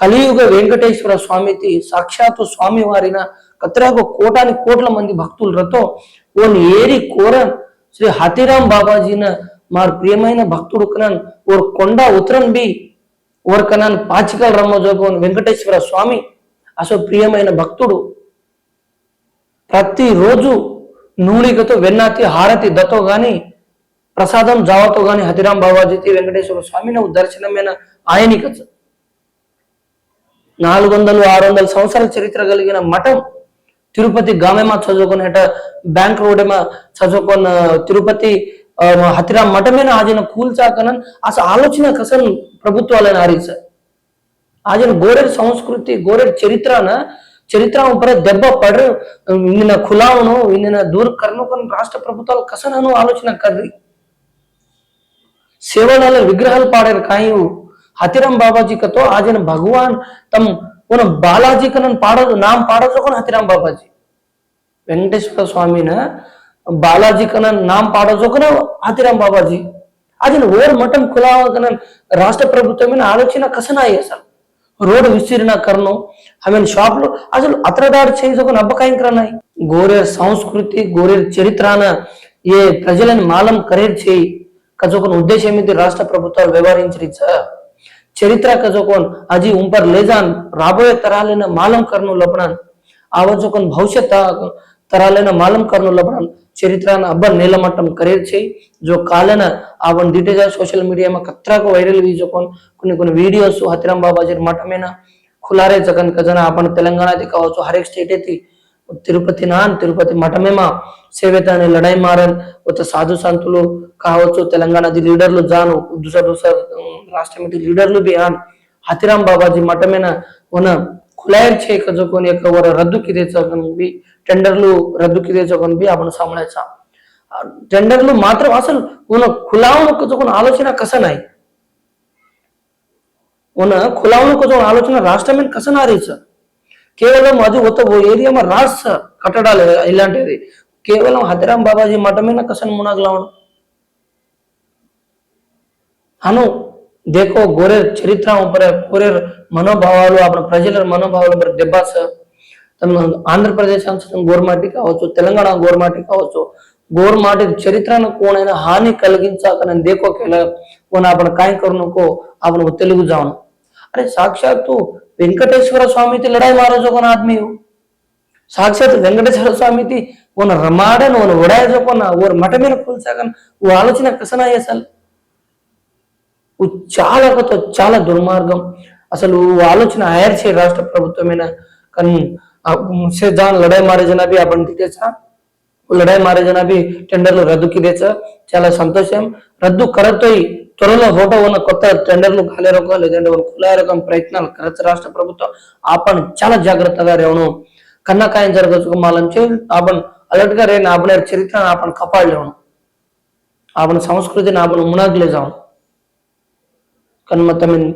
కలియుగ వెంకటేశ్వర స్వామికి సాక్షాత్తు స్వామి వారిన కత్రాకు కోటాని కోట్ల మంది భక్తులతో ఓన్ ఏరి కోర శ్రీ హతిరామ్ బాబాజీన మార్ ప్రియమైన భక్తుడు కనన్ ఓర్ కొండ ఉత్తరం బి ఓర్ కనన్ పాచికల్ రమ్మజోగోన్ వెంకటేశ్వర స్వామి అసో ప్రియమైన భక్తుడు. ప్రతిరోజు నూలికతో వెన్నాతి హారతి దతో గాని ప్రసాదం జావతో గాని హతిరాం బాబాజీ వెంకటేశ్వర స్వామి నువ్వు దర్శనమైన ఆయనికచ్చు నాలుగు వందలు ఆరు వందల సంవత్సరాల చరిత్ర కలిగిన మఠం తిరుపతి గామేమ అట బ్యాంక్ రోడేమ చదువుకున్న తిరుపతి హతిరా మఠమైన ఆజన కూల్చాకనని అసలు ఆలోచన కసం ప్రభుత్వాలని ఆరీసారు ఆజన గోరెడ్ సంస్కృతి గోరెడ్ చరిత్రన చరిత్ర ఉపరే దెబ్బ పడరు. ఇందిన కులావును ఇందిన దూర కర్ణకొని రాష్ట్ర ప్రభుత్వాలు కసనను ఆలోచన కర్రీ. సేవలలో విగ్రహాలు పాడారు కాయు హతిరామ్ బాబాజీ కతో ఆజిన భగవాన్ తమ్ ఉన బాలాజీ కనన్ పాడదు నామ్ పాడదు కొన హతిరామ్ బాబాజీ. వెంకటేశ్వర స్వామిన బాలాజీ కనన్ నామ్ పాడదు బాబాజీ. ఆజిన ఓర్ మఠం ఖులావ రాష్ట్ర ప్రభుత్వమైన ఆలోచన కసనాయి అసలు రోడ్డు విస్తీర్ణ కరణం ఐ మీన్ షాపులు అసలు అత్రదాడు చేసుకుని అబ్బకాయింకరన్నాయి గోరేర్ సంస్కృతి గోరేర్ చరిత్రాన ఏ ప్రజలను మాలం కరేర్ చేయి. కజోకొన ఉద్దేశం ఇది రాష్ట్ర ప్రభుత్వాలు వ్యవహరించరిచ్చా ચરિત્ર કજોકોન હજી ઉપર લેજાન, રાબોએ તરાલેને માલમ કરનું લપણાન આવજોકોન ભવિષ્ય તરાલેને માલમ કરનું લપણાન చరిత్రను అబ్బర్ నీలమట్టం కరీర్ చేయి జో కాలన ఆవన్ డీటేజ్ సోషల్ మీడియా మా కత్రాకు వైరల్ వీజో కొన్ని కొన్ని వీడియోస్ హతిరామ్ బాబాజీ మఠమైన ખુલારે જગન કજના, આપણ તેલંગાણાથી કહો છો, હરેક સ્ટેટેથી తిరుపతి నాన్ తిరుపతి మఠమేమా? సేవేత అనే లడై మారన్. ఒక సాధు సంతులు కావచ్చు తెలంగాణ ది లీడర్లు జాను. దుసర్ లీడర్లు బి ఆన్. హతిరామ్ బాబాజీ మఠమైన ఉన్న కులాయర్ చేయకజుకొని యొక్క వర రద్దు కిరేచి టెండర్లు రద్దు కిరేచోకని బి అప్పుడు సామలాచా టెండర్లు మాత్రం అసలు ఉన్న కులాం కులావును ఆలోచన కసనాయి. ఉన్న కులాం కులావును ఆలోచన రాష్ట్రమైన కసనారీ సార్ కేవలం అది ఒత్త ఏరియా రాస్ కట్టడాలు ఇలాంటివి. కేవలం హతిరామ్ బాబాజీ మఠమే నాకు అసలు మునగలవడం అను దేకో గోరే చరిత్ర గోరేర్ మనోభావాలు అప్పుడు ప్రజల మనోభావాలు మరి దెబ్బాస్. సార్ ఆంధ్రప్రదేశ్ అంశం గోర్మాటి కావచ్చు తెలంగాణ గోర్మాటి కావచ్చు. గోర్మాటి చరిత్రను కోనైనా హాని కలిగించాక నేను దేకో కేల కోన అప్పుడు కాయకరణకు అప్పుడు తెలుగు జాను అరే సాక్షాత్తు వెంకటేశ్వర స్వామి ती लढाई मारो जो कोण आदमी हो సాక్షాత్ వెంకటేశ్వర స్వామికి ఉన్న రమాడను ఉన్న ఉడాయ చొప్పున ఓర్ మఠ మీద కూల్చాకని ఓ ఆలోచన కసనాయి అసలు ఓ చాలా కొత్త చాలా దుర్మార్గం అసలు ఓ ఆలోచన హైర్ చేయ రాష్ట్ర ప్రభుత్వమైన కానీ मुझसे जान लढाई मारे जना बी आपण तिथेचा लढाई मारे जना बी టెండర్లు రద్దు కిదేచా చాలా సంతోషం రద్దు కరతోయి త్వరలో హోటో ఉన్న కొత్త టెండర్లు ఖాళీ రకం లేదంటే కులాయ రకం ప్రయత్నాలు కరెక్ట్ రాష్ట్ర ప్రభుత్వం ఆపన్ చాలా జాగ్రత్తగా రేవను. కన్నకాయం జరగచ్చు ఆపన్ అలర్ట్గా రేని ఆపన చరిత్ర ఆపణ కపాళ్ళేవను ఆపన్ సంస్కృతిని ఆపణ మునాగ్లేజాం కన్మతమిన్